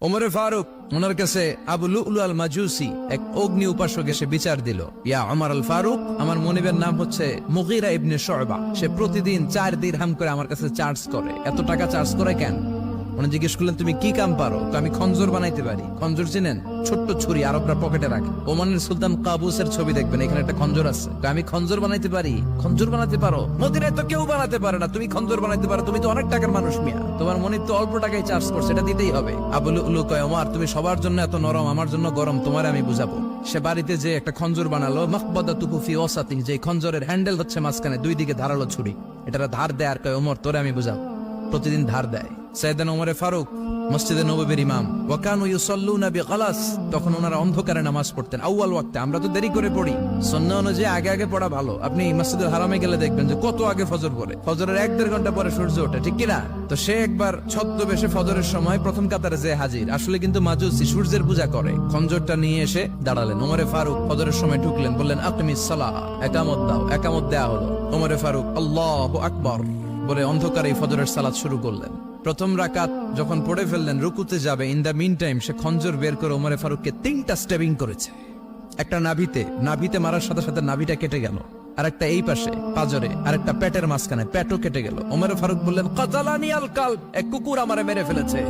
ওমরে ফারুক, ওনার কাছে আবু লুলু আল মাজুসি এক অগ্নি উপাসক এসে বিচার দিল। ইয়া আমার আল ফারুক আমার মনিবের নাম হচ্ছে মুগিরা ইবনে শয়বা। সে প্রতিদিন চার দিরহাম করে আমার কাছে চার্জ করে। এত টাকা চার্জ করে কেন? উনি জিজ্ঞেস করলেন, তুমি কি কাম পারো? আমি খঞ্জর বানাইতে পারি। খঞ্জর চিনেন? ছোট্ট ছুরি আরবরা পকেটে রাখে। ওমানের সুলতান কাবুসের ছবি দেখবেন, এখানে একটা খঞ্জর আছে। তো আমি খঞ্জর বানাইতে পারি? খঞ্জর বানাতে পারো? মদিনায় তো কেউ বানাতে পারে না। তুমি খঞ্জর বানাইতে পারো। তুমি তো অনেক টাকার মানুষ মিয়া। তোমার মনে তো অল্প টাকায় চার্জ করছে, এটা দিতেই হবে। আবুল উলু কয়, ওমার, তুমি সবার জন্য এত নরম, আমার জন্য গরম, তোমার আমি বুঝাবো। সে বাড়িতে যে একটা খঞ্জর বানালো মকবদা তুকুফি ওসাতি যে খঞ্জরের হ্যান্ডেল হচ্ছে মাঝখানে, দুই দিকে ধারালো ছুরি। এটা ধার দেয় আর কয়, ওমর, তোরে আমি বুঝাবো। প্রতিদিন ধার দেয়। সৈয়দান ওমরে ফারুক, মসজিদে নববীর ইমাম। ওয়াকানু তখন ওনারা অন্ধকারে নামাজ পড়তেন, আউয়াল ওয়াক্তে। আমরা তো দেরি করে পড়ি। অনুযায়ী আগে আগে পড়া ভালো। আপনি হারামে গেলে দেখবেন যে কত আগে ফজর পড়ে। ফজরের এক দেড় ঘণ্টা পরে সূর্য ওঠে, ঠিক তো সে একবার ছদ্মবেশে ফজরের সময় প্রথম কাতারে যে হাজির। আসলে কিন্তু মাজুসি সূর্যের পূজা করে। খঞ্জরটা নিয়ে এসে দাঁড়ালেন। ওমরে ফারুক ফজরের সময় ঢুকলেন, বললেন আপনি সালাহ, একামত দাও, একামত দেয়া হলো। ওমরে ফারুক, আল্লাহ আকবর, বলে অন্ধকারে ফজরের সালাত শুরু করলেন। প্রথম রাকাত যখন পড়ে ফেললেন, রুকুতে যাবে। ইন দ্য মিন টাইম সে খঞ্জর বের করে ওমরে ফারুককে তিনটা স্টেবিং করেছে। একটা নাভিতে নাভিতে মারার সাথে সাথে নাভিটা কেটে গেল। আর একটা এই পাশে, পাজরে আর একটা প্যাটের মাঝখানে প্যাটও কেটে গেল। ওমরে ফারুক বললেন কাতালানি আল কাল এক কুকুর আমারে মেরে ফেলেছে।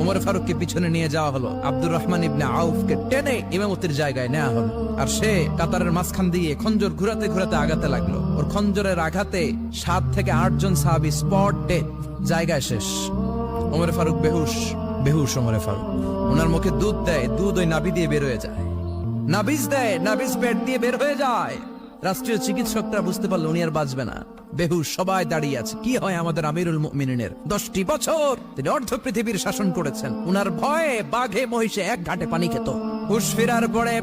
ওমর ফারুককে পিছনে নিয়ে যাওয়া হলো। আব্দুর রহমান ইবনে আউফকে টেনে ইমামতির জায়গায় নেওয়া হলো। আর সে কাতারের মাঝখান দিয়ে খঞ্জর ঘুরাতে ঘুরাতে আগাতে লাগল। ওর খঞ্জরের আঘাতে সাত থেকে আটজন সাহাবি স্পট ডেথ জায়গায় শেষ। ওমর ফারুক বেহুশ বেহুশ ওমরে ফারুক। ওনার মুখে দুধ দেয়, দুধ ওই নাবি দিয়ে বের হয়ে যায়। নাবিজ দেয়, নাবিজ পেট দিয়ে বের হয়ে যায়। রাষ্ট্রীয় চিকিৎসকরা বুঝতে পারল উনি আর বাঁচবে না। বেহুশ সবাই দাঁড়িয়ে আছে। কি হয় আমাদের আমিরুল মুমিনের দশটি বছর তিনি অর্ধ পৃথিবীর শাসন করেছেন। উনার ভয়ে বাঘে, মহিষে এক ঘাটে পানি খেত। হুশ ফেরার পরে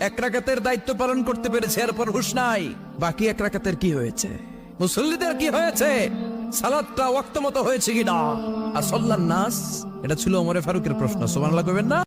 এক রাকাতের দায়িত্ব পালন করতে পেরেছে, এরপর হুশ নাই। বাকি এক রাকাতের কি হয়েছে? মুসল্লিদের কি হয়েছে? সালাদটা ওয়াক্ত মতো হয়েছে কিনা? আর আসল্লান নাস? এটা ছিল ওমরে ফারুকের প্রশ্ন সোমান লাগবেন না?